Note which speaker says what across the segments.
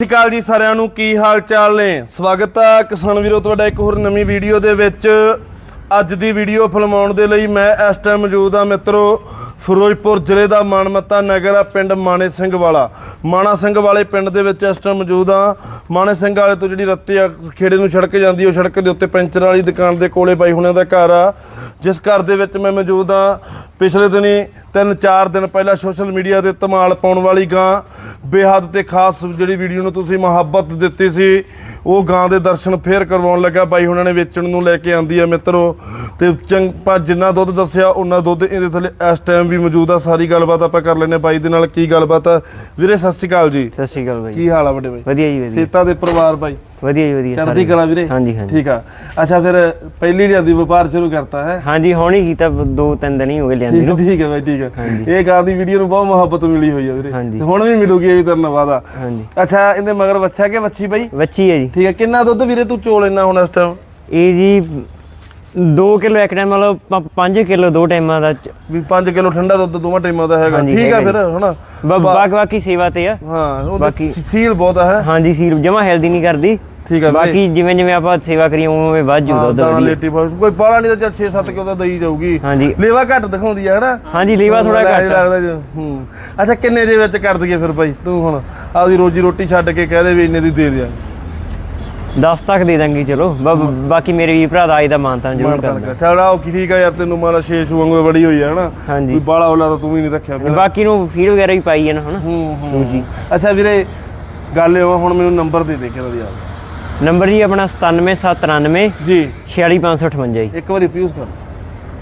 Speaker 1: ਸਤਿ ਸ਼੍ਰੀ ਅਕਾਲ ਜੀ ਸਾਰਿਆਂ ਨੂੰ, ਕੀ ਹਾਲ ਚਾਲ ਨੇ? ਸਵਾਗਤ ਆ ਕਿਸਾਨ ਵੀਰੋ, ਤੁਹਾਡਾ ਇੱਕ ਹੋਰ ਨਵੀਂ ਵੀਡੀਓ ਦੇ ਵਿੱਚ। ਅੱਜ ਦੀ ਵੀਡੀਓ ਫਿਲਮਾਉਣ ਦੇ ਲਈ ਮੈਂ ਇਸ ਟਾਈਮ ਮੌਜੂਦ ਆ ਮਿੱਤਰੋ, ਫਿਰੋਜ਼ਪੁਰ ਜ਼ਿਲ੍ਹੇ ਦਾ ਮਾਨਮੱਤਾ ਨਗਰ ਆ, ਪਿੰਡ ਮਾਣੇ ਸਿੰਘ ਵਾਲਾ। ਮਾਣਾ ਸਿੰਘ ਵਾਲੇ ਪਿੰਡ ਦੇ ਵਿੱਚ ਇਸ ਟਾਈਮ ਮੌਜੂਦ ਆ। ਮਾਣੇ ਸਿੰਘ ਵਾਲੇ ਤੋਂ ਜਿਹੜੀ ਰੱਤੇ ਆ, ਖੇੜੇ ਨੂੰ ਸੜਕ ਜਾਂਦੀ ਉਹ ਸੜਕ ਦੇ ਉੱਤੇ ਪੈਂਚਰ ਵਾਲੀ ਦੁਕਾਨ ਦੇ ਕੋਲੇ ਬਾਈ ਹੁਣਿਆਂ ਦਾ ਘਰ ਆ। ਜਿਸ ਘਰ ਦੇ ਵਿੱਚ ਮੈਂ ਮੌਜੂਦ ਆ ਪਿਛਲੇ ਦਿਨੀ ਤਿੰਨ ਚਾਰ ਦਿਨ ਪਹਿਲਾਂ ਸੋਸ਼ਲ ਮੀਡੀਆ ਤੇ ਧਮਾਲ ਪਾਉਣ ਵਾਲੀ ਗਾਂ ਬੇਹੱਦ ਤੇ ਖਾਸ ਜਿਹੜੀ ਵੀਡੀਓ ਨੂੰ ਤੁਸੀਂ ਮੁਹੱਬਤ ਦਿੱਤੀ ਸੀ ਉਹ ਗਾਂ ਦੇ ਦਰਸ਼ਨ ਫੇਰ ਕਰਵਾਉਣ ਲੱਗਾ। ਬਾਈ ਹੁਣਾਂ ਨੇ ਵੇਚਣ ਨੂੰ ਲੈ ਕੇ ਆਂਦੀ ਆ ਮਿੱਤਰੋ ਤੇ ਚੰਗ ਪਾ ਜਿੰਨਾ ਦੁੱਧ ਦੱਸਿਆ ਉਹਨਾਂ ਦੁੱਧ ਇਹਦੇ ਥੱਲੇ ਇਸ ਟਾਈਮ ਵੀ ਮੌਜੂਦ ਆ। ਸਾਰੀ ਗੱਲਬਾਤ ਆਪਾਂ ਕਰ ਲੈਨੇ ਬਾਈ ਦੇ ਨਾਲ ਕੀ ਗੱਲਬਾਤ ਆ? ਵੀਰੇ ਸਤਿ ਸ਼੍ਰੀ ਅਕਾਲ ਜੀ।
Speaker 2: ਸਤਿ ਸ਼੍ਰੀ ਅਕਾਲ ਬਾਈ।
Speaker 1: ਕੀ ਹਾਲ ਆ ਵੱਡੇ ਬਾਈ?
Speaker 2: ਵਧੀਆ ਜੀ ਵਧੀਆ।
Speaker 1: ਸੇਤਾ ਦੇ ਪਰਿਵਾਰ ਬਾਈ।
Speaker 2: ਵਧੀਆ ਜੀ ਵਧੀਆ
Speaker 1: ਚੜ੍ਹਦੀ। ਕਲਾ ਵੀਰੇ?
Speaker 2: ਹਾਂਜੀ ਹਾਂਜੀ।
Speaker 1: ਠੀਕ ਆ। ਅੱਛਾ ਫਿਰ ਪਹਿਲੀ ਲਿਆਂਦੀ ਵਪਾਰ ਸ਼ੁਰੂ ਕਰਤਾ ਹੈ।
Speaker 2: ਹਾਂਜੀ ਹੁਣ ਹੀ ਕੀਤਾ ਦੋ ਤਿੰਨ ਦਿਨ ਹੀ ਹੋ ਗਏ ਲਿਆਂਦੀ
Speaker 1: ਠੀਕ
Speaker 2: ਨੂੰ।
Speaker 1: ਠੀਕ ਹੈ ਬਾਈ ਠੀਕ ਹੈ। ਇਹ ਦੀ ਵੀਡੀਓ ਨੂੰ ਬਹੁਤ ਮੁਹੱਬਤ ਮਿਲੀ ਹੋਈ ਹੈ ਵੀਰੇ।
Speaker 2: ਹਾਂਜੀ।
Speaker 1: ਤੇ ਹੁਣ ਵੀ ਮਿਲੂਗੀ ਇਹ ਵੀ ਤੇਰੇ ਨਾਲ ਵਾਦਾ
Speaker 2: ਹਾਂਜੀ।
Speaker 1: ਅੱਛਾ ਇਹਦੇ ਮਗਰ ਬੱਚਾ ਕਿ ਬੱਚੀ ਬਾਈ?
Speaker 2: ਬੱਚੀ ਹੈ ਜੀ।
Speaker 1: ਠੀਕ ਹੈ ਕਿੰਨਾ ਦੁੱਧ ਵੀਰੇ ਤੂੰ ਚੋਲ ਇੰਨਾ ਹੁਣ ਇਸ ਟਾਈਮ
Speaker 2: ਇਹ ਜੀ 2 ਕਿਲੋ ਇੱਕ ਟਾਈਮ ਮਤਲਬ 5 ਕਿਲੋ ਦੋ ਟਾਈਮਾਂ ਦਾ ਚ-
Speaker 1: ਵੀ 5 ਕਿਲੋ ਠੰਡਾ ਦੁੱਧ ਦੋਵਾਂ ਟਾਈਮਾਂ ਦਾ ਹੈਗਾ।
Speaker 2: ਹਾਂਜੀ,
Speaker 1: ਠੀਕ ਆ
Speaker 2: ਹੈਗਾ
Speaker 1: ਫਿਰ ਹਨਾ?
Speaker 2: ਬ- ਬਾਕੀ ਬਾਕੀ ਸੇਵਾ ਤੇ ਆ।
Speaker 1: ਹਾਂ ਉਹ
Speaker 2: ਬਾਕੀ-
Speaker 1: ਸੀਲ ਬਹੁਤ ਹੈ।
Speaker 2: ਹਾਂਜੀ ਸੀਲ ਜਮਾ ਹੈਲਦੀ ਨਹੀਂ ਕਰਦੀ।
Speaker 1: ਠੀਕ ਆ
Speaker 2: ਬਾਕੀ ਜਿਵੇਂ ਜਿਵੇਂ ਆਪਾਂ ਸੇਵਾ ਕਰੀਏ ਉਵੇਂ ਵੱਧ ਜੂ ਦੁੱਧ ਵਧੀਆ।
Speaker 1: ਲੇਟੀ ਕੋਈ ਬਾਲਾ ਨਹੀਂ ਤਾਂ 6-7 ਕਿਲੋ ਦਾ ਦਈ ਜਾਊਗੀ।
Speaker 2: ਹਾਂਜੀ।
Speaker 1: ਲੇਵਾ ਘੱਟ ਦਿਖਾਉਂਦੀ ਆ ਹਨਾ?
Speaker 2: ਹਾਂਜੀ ਲੀਵਾ ਥੋੜਾ
Speaker 1: ਲੈ
Speaker 2: ਘੱਟ ਆ।
Speaker 1: ਲੱਗਦਾ ਜੀ ਹੂੰ। ਅੱਛਾ ਕਿੰਨੇ ਦੇ ਵਿੱਚ ਕਰ ਦਈਏ ਫਿਰ ਭਾਈ ਤੂੰ ਹੁਣ ਆਪਦੀ ਰੋਜੀ ਰੋਟੀ ਛੱਡ ਕੇ ਕਹਿ ਦੇ ਵੀ ਇੰਨੇ ਦੀ ਦੇ ਦਿਆ
Speaker 2: 10 ਤੱਕ ਦੇ ਦਾਂਗੇ ਚਲੋ। ਬ- ਬਾਕੀ ਮੇਰੇ ਵੀ ਭਰਾ ਦਾ ਅੱਜ ਦਾ ਮਾਨਤਾਨ ਜ਼ਰੂਰ
Speaker 1: ਮਾਨ
Speaker 2: ਕਰਦਾ
Speaker 1: ਤਨਕਾ ਚਲ ਆਓ ਕੀ ਠੀਕ ਆ ਯਾਰ ਤੈਨੂੰ ਮਾਲਾ ਸ਼ੇਸ਼ ਵਾਂਗੂ ਬੜੀ ਹੋਈ ਆ ਹਨਾ?
Speaker 2: ਹਾਂਜੀ।
Speaker 1: ਕੋਈ ਬਾਲਾ ਉਹਲਾ ਤਾਂ ਤੂੰ ਵੀ ਨਹੀਂ ਰੱਖਿਆ ਫਿਰ।
Speaker 2: ਬਾਕੀ ਨੂੰ ਫੀਡ ਵਗੈਰਾ ਵੀ ਪਾਈ ਹੈ ਨਾ ਹੁਣ
Speaker 1: ਹੂੰ ਹੂੰ।
Speaker 2: ਦੂਜੀ।
Speaker 1: ਅੱਛਾ ਵੀਰੇ ਗੱਲ ਇਹ ਵਾ, ਹੁਣ ਮੈਨੂੰ ਨੰਬਰ ਦੇ ਦੇ ਕਿਹਦਾ ਯਾਰ?
Speaker 2: ਨੰਬਰ ਜੀ ਆਪਣਾ 97793
Speaker 1: ਜੀ।
Speaker 2: 46558 ਜੀ।
Speaker 1: ਇੱਕ ਵਾਰੀ ਰਿਪੀਟ ਕਰ।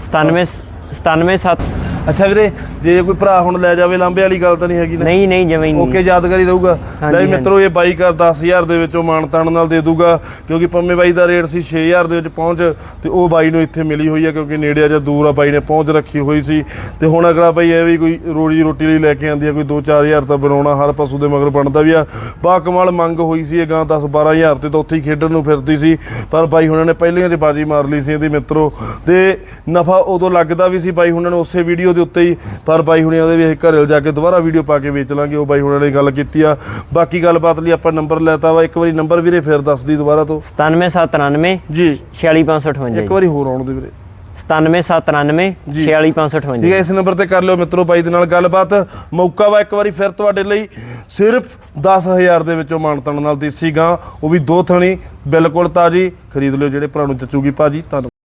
Speaker 2: 97 977
Speaker 1: ਅੱਛਾ ਵੀਰੇ ਜੇ ਕੋਈ ਭਰਾ ਹੁਣ ਲੈ ਜਾਵੇ ਲਾਂਬੇ ਵਾਲੀ ਗੱਲ ਤਾਂ ਨਹੀਂ ਹੈਗੀ ਨਾ?
Speaker 2: ਨਹੀਂ ਨਹੀਂ ਜਮੇ ਨਹੀਂ।
Speaker 1: ਓਕੇ ਯਾਦਗਾਰੀ ਰਹੂਗਾ। ਲੈ ਮਿੱਤਰੋ ਇਹ ਬਾਈ ਕਰ 10000 ਦੇ ਵਿੱਚੋਂ ਮਾਨਤਾਨ ਨਾਲ ਦੇ ਦੂਗਾ ਕਿਉਂਕਿ ਪੰਮੇ ਬਾਈ ਦਾ ਰੇਟ ਸੀ 6000 ਦੇ ਵਿੱਚ ਪਹੁੰਚ ਤੇ ਉਹ ਬਾਈ ਨੂੰ ਇੱਥੇ ਮਿਲੀ ਹੋਈ ਆ ਕਿਉਂਕਿ ਨੇੜੇ ਆ ਜਾਂ ਦੂਰ ਆ ਬਾਈ ਨੇ ਪਹੁੰਚ ਰੱਖੀ ਹੋਈ ਸੀ। ਤੇ ਹੁਣ ਅਗਲਾ ਬਾਈ ਇਹ ਵੀ ਕੋਈ ਰੋਜੀ ਰੋਟੀ ਲਈ ਲੈ ਕੇ ਆਂਦੀ ਆ ਕੋਈ 2-4000 ਤਾਂ ਬਣਾਉਣਾ ਹਰ ਪਸ਼ੂ ਦੇ ਮਗਰ ਬਣਦਾ ਵੀ ਆ। ਬਾ ਕਮਾਲ ਮੰਗ ਹੋਈ ਸੀ ਇਹ ਗਾਂ 10-12000 ਤੇ ਤਾਂ ਉੱਥੇ ਹੀ ਖੇਡਣ ਨੂੰ ਫਿਰਦੀ ਸੀ। ਪਰ ਬਾਈ ਹੁਣਾਂ ਨੇ ਪਹਿਲੀਆਂ 'ਚ ਬਾਜੀ ਮਾਰ ਲਈ ਸੀ ਇਹਦੀ ਮਿੱਤਰੋ। ਤੇ ਨਫਾ ਉਦੋਂ ਲੱਗਦਾ ਵੀ ਸੀ ਬਾਈ ਹੁਣਾਂ ਨੇ ਉਸੇ ਵੀਡੀਓ ਦੇ ਉੱਤੇ ਹੀ ਪਰ ਬਾਈ ਹੁਣਿਆਂ ਦੇ ਵੀ ਘਰੇ ਜਾ ਕੇ ਦੁਬਾਰਾ ਵੀਡੀਓ ਪਾ ਕੇ ਵੇਚ ਲਾਂਗੇ ਉਹ ਬਾਈ ਹੁਣਾਂ ਨੇ ਗੱਲ ਕੀਤੀ ਆ। ਬਾਕੀ ਗੱਲਬਾਤ ਲਈ ਆਪਾਂ ਨੰਬਰ ਲੈਤਾ ਵਾ ਇੱਕ ਵਾਰੀ ਨੰਬਰ ਵੀਰੇ ਫਿਰ ਦੱਸ ਦੀ ਦੁਬਾਰਾ ਤੋਂ।
Speaker 2: 97793
Speaker 1: ਜੀ।
Speaker 2: 46558
Speaker 1: ਇੱਕ ਵਾਰੀ ਹੋਰ ਆਉਣ ਦੇ ਵੀਰੇ।
Speaker 2: 97793
Speaker 1: ਜੀ।
Speaker 2: 46558
Speaker 1: ਠੀਕ ਹੈ ਇਸ ਨੰਬਰ ਤੇ ਕਰ ਲਿਓ ਮਿੱਤਰੋ ਬਾਈ ਦੇ ਨਾਲ ਗੱਲਬਾਤ। ਮੌਕਾ ਵਾ ਇੱਕ ਵਾਰੀ ਫਿਰ ਤੁਹਾਡੇ ਲਈ ਸਿਰਫ 10000 ਦੇ ਵਿੱਚੋਂ ਮਾਨਤਨ ਨਾਲ ਦੇਸੀ ਗਾਂ ਉਹ ਵੀ ਦੋ ਥਣੀ ਬਿਲਕੁਲ ਤਾਜੀ। ਖਰੀਦ ਲਿਓ ਜਿਹੜੇ ਭਰਾ ਨੂੰ ਜਚੂਗੀ ਭਾਜੀ ਧੰਨਵਾਦ।